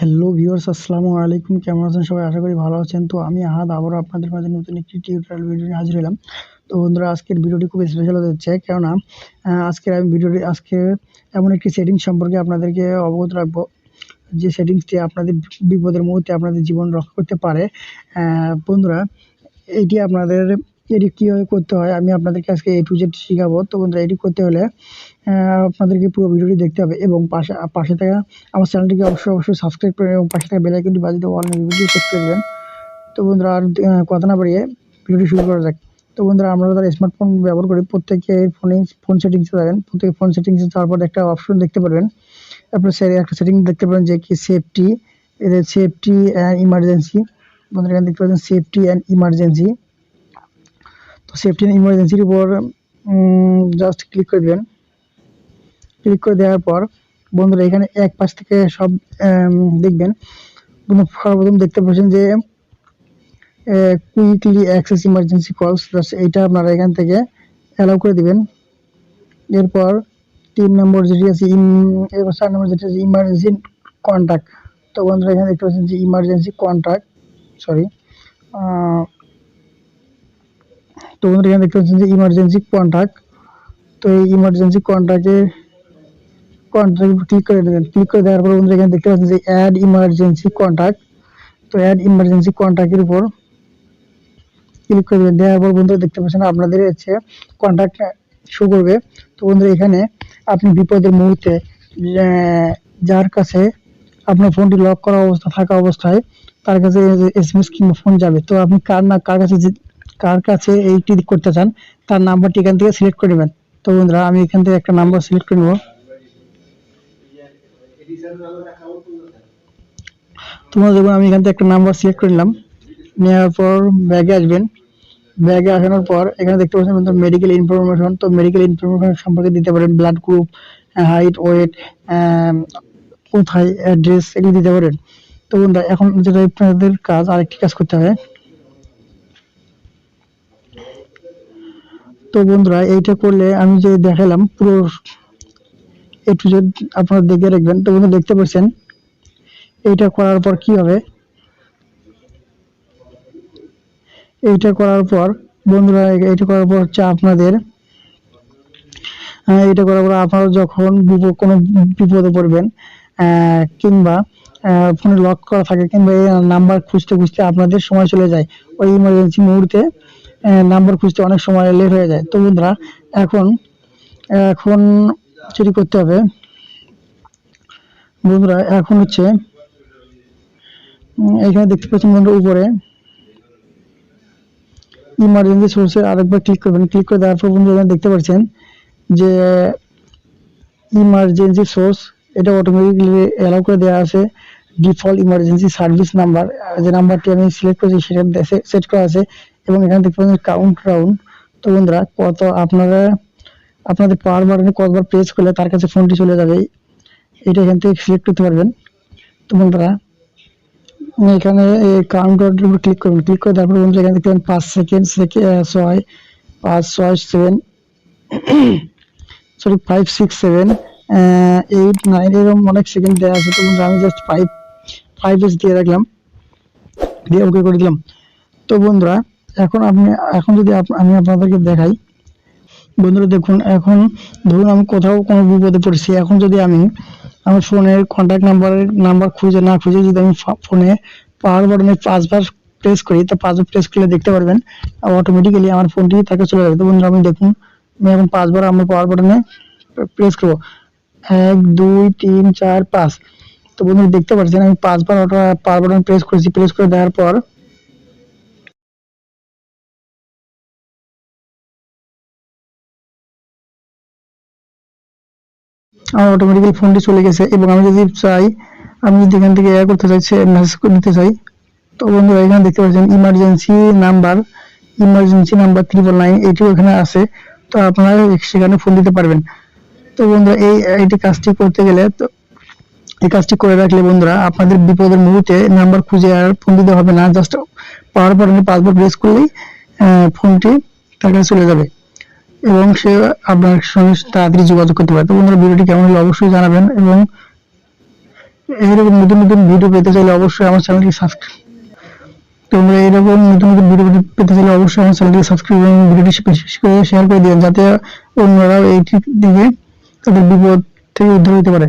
Hello viewers আসসালামু আলাইকুম। কেমন আছেন সবাই? আশা করি ভালো আছেন। তো আমি আহাদ, আবারও আপনাদের মাঝে নতুন একটি টিউটোরিয়াল ভিডিও নিয়ে হাজির হলাম। তো বন্ধুরা, আজকের ভিডিওটি খুব স্পেশাল হতে যাচ্ছে। কেননা আজকের আমি ভিডিওটি আজকে এমন একটি সেটিংস সম্পর্কে আপনাদেরকে অবগত রাখব, যে সেটিংসটি আপনাদের বিপদের মুহূর্তে আপনাদের জীবন রক্ষা করতে পারে। বন্ধুরা, এটি আপনাদের এটি কীভাবে করতে হয়, আমি আপনাদেরকে আজকে এ টু জেড শেখাবো। তো বন্ধুরা, এটি করতে হলে আপনাদেরকে পুরো ভিডিওটি দেখতে হবে এবং পাশে পাশে থাকা আমার চ্যানেলটিকে অবশ্যই অবশ্যই সাবস্ক্রাইব করে এবং পাশে থাকা বেল আইকনটি বাজিয়ে অল ভিডিও করে দেবেন। তো বন্ধুরা, আর কথা না বাড়িয়ে ভিডিওটি শুরু করা যাক। তো বন্ধুরা, আমরা যারা স্মার্টফোন ব্যবহার করি। প্রত্যেকে ফোনে ফোন সেটিংসে যাবেন প্রত্যেকে ফোন সেটিংসে যাওয়ার পর একটা অপশন দেখতে পারবেন। সে একটা সেটিং দেখতে পাবেন যে কি সেফটি এদের সেফটি অ্যান্ড ইমার্জেন্সি বন্ধুরা, এখানে দেখতে পাচ্ছেন সেফটি অ্যান্ড ইমার্জেন্সি সেফটি ইমার্জেন্সির উপর জাস্ট ক্লিক করে দেবেন ক্লিক করে দেওয়ার পর, বন্ধুরা, এখানে এক পাশ থেকে সব দেখবেন। সর্বপ্রথম দেখতে পাচ্ছেন যে কুইকলি অ্যাক্সেস ইমার্জেন্সি কলস এইটা আপনারা এখান থেকে অ্যালাউ করে দিবেন। এরপর, তিন নম্বর যেটি আছে এরপর চার নম্বর যেটি আছে ইমার্জেন্সি কন্ট্যাক্ট তো বন্ধুরা, এখানে দেখতে পাচ্ছেন যে ইমার্জেন্সি কন্ট্যাক্ট সরি তো বন্ধুরা, এখানে দেখতে পাচ্ছেন যে ইমার্জেন্সি কন্ট্যাক্ট তো এই ইমার্জেন্সি কন্ট্যাক্টে কন্ট্যাক্ট ক্লিক করে দেবেন। ক্লিক করে দেওয়ার পর বন্ধুরা, এখানে দেখতে পাচ্ছেন যে অ্যাড ইমার্জেন্সি কন্ট্যাক্ট তো অ্যাড ইমার্জেন্সি কন্ট্যাক্টের উপর ক্লিক করে দেবেন। দেওয়ার পর বন্ধুরা, দেখতে পাচ্ছেন আপনাদের হচ্ছে কন্ট্যাক্ট শো করবে। তো বন্ধুরা, এখানে আপনি বিপদের মুহূর্তে যার কাছে আপনার ফোনটি লক করা অবস্থা, থাকা অবস্থায়, তার কাছে এস এম এস কিংবা ফোন যাবে। তো আপনি কার না, কার কাছে কার কাছে এইটি করতে চান, তার নাম্বারটি এখান থেকে সিলেক্ট করে নেবেন। তো বন্ধুরা, আমি এখান থেকে একটা নাম্বার সিলেক্ট করে নেব। তোমরা দেখুন, আমি এখান থেকে একটা নাম্বার সিলেক্ট করে নিলাম। নেওয়ার পর ব্যাগে আসবেন। ব্যাগে আসানোর পর এখানে দেখতে পাচ্ছেন মেডিকেল ইনফরমেশন তো মেডিকেল ইনফরমেশন সম্পর্কে দিতে পারেন ব্লাড গ্রুপ হাইট ওয়েট কোথায় অ্যাড্রেস এগুলি দিতে পারেন। তো বন্ধুরা, এখন যেটা আপনাদের কাজ, আরেকটি কাজ করতে হবে। তো বন্ধুরা, এইটা করলে আমি যে দেখালাম পুরো এ টু জেড আপনারা দেখে রাখবেন। তো বন্ধুরা, দেখতে পাচ্ছেন? এইটা করার পর কি হবে? এইটা করার পর, বন্ধুরা, এইটা করার পর হচ্ছে আপনাদের এটা করার পর আপনারা যখন কোনো বিপদে পড়বেন কিংবা ফোনে লক করা থাকে, কিংবা এই নাম্বার খুঁজতে খুঁজতে আপনাদের সময় চলে যায়। ওই ইমার্জেন্সি মুহূর্তে নাম্বার খুঁজতে অনেক সময় লেট হয়ে যায়। তো বন্ধুরা, এখন এখন যেটি করতে হবে। বন্ধুরা, এখন হচ্ছে এখানে দেখতে পাচ্ছেন বন্ধুরা উপরে। ইমার্জেন্সি সোর্সে আরেকবার ক্লিক করবেন। ক্লিক করে দেওয়ার পর বন্ধুরা দেখতে পাচ্ছেন যে ইমার্জেন্সি সোর্স এটা অটোমেটিকলি অ্যালাউ করে দেওয়া আছে। ডিফল্ট ইমার্জেন্সি সার্ভিস নাম্বার যে নাম্বারটি আমি সিলেক্ট করেছি, সেটা সেট করা আছে। এবং এখানে দেখতে পাচ্ছেন কাউন্ট ডাউন তো বন্ধুরা, কত আপনারা, আপনাদের পাওয়ার বাটনে কতবার প্রেস করলে তার কাছে ফোনটি চলে যাবে, এটা এখান থেকে সিলেক্ট করতে পারবেন। তো বন্ধুরা এখানে কাউন্টারের উপর ক্লিক করবেন ক্লিক করে তারপরে বন্ধুরা এখানে দেখতে পাবেন পাঁচ সেকেন্ড ছয়, পাঁচ, ছয় seven sorry five six seven eight nine এরকম অনেক সেকেন্ড দেওয়া আছে। তো বন্ধুরা, আমি জাস্ট ফাইভ ফাইভ এস দিয়ে রাখলাম। দিয়ে ওকে করে দিলাম। তো বন্ধুরা এখন আপনি, এখন যদি আমি আপনাদেরকে দেখাই। বন্ধুরা দেখুন, এখন ধরুন আমি কোথাও কোনো বিপদে পড়েছি। এখন যদি আমি, আমার ফোনের কন্ট্যাক্ট নাম্বারের নাম্বার খুঁজে না খুঁজে যদি আমি ফোনে পাওয়ার বাটনে পাঁচবার প্রেস করি, তো পাঁচবার প্রেস করলে দেখতে পারবেন অটোমেটিক্যালি আমার ফোনটি তাকে চলে যাবে। তো বন্ধুরা আমি দেখুন, আমি এখন পাঁচবার আমার পাওয়ার বাটনে প্রেস করব। এক, দুই, তিন, চার, পাঁচ। তো বন্ধুরা দেখতে পাচ্ছেন, আমি পাঁচবার অটো পাওয়ার বাটন প্রেস করেছি। প্রেস করে দেওয়ার পর আমার অটোমেটিক্যালি ফোনটি চলে গেছে এবং আমি যদি চাই, আমি যদি এখান থেকে করতে চাই মেসেজ নিতে চাই, তো বন্ধুরা এখানে দেখতে পাচ্ছেন emergency number emergency number triple nine এটিও এখানে আছে, তো আপনারা সেখানে ফোন দিতে পারবেন। তো বন্ধুরা, এই, এইটি কাজটি করতে গেলে, তো এই কাজটি করে রাখলে বন্ধুরা, আপনাদের বিপদের মুহূর্তে নাম্বার খুঁজে আর ফোন দিতে হবে না জাস্ট পাওয়ার বাটনে পাসওয়ার্ড প্রেস করলেই ফোনটি কাছে চলে যাবে। এবং সে আপনার সঙ্গে তাড়াতাড়ি যোগাযোগ করতে পারে। তো বন্ধুরা, ভিডিওটি কেমন হলো অবশ্যই জানাবেন এবং এইরকম নতুন নতুন ভিডিও পেতে চাইলে অবশ্যই আমার চ্যানেলটি সাবস্ক্রাইব তোমরা এইরকম নতুন নতুন ভিডিও পেতে চাইলে অবশ্যই আমার চ্যানেলটি সাবস্ক্রাইব এবং ভিডিওটি বেশি বেশি করে শেয়ার করে দিন যাতে অন্যরাও এইটির দিকে তাদের বিপদ থেকে উদ্ধার হতে পারে।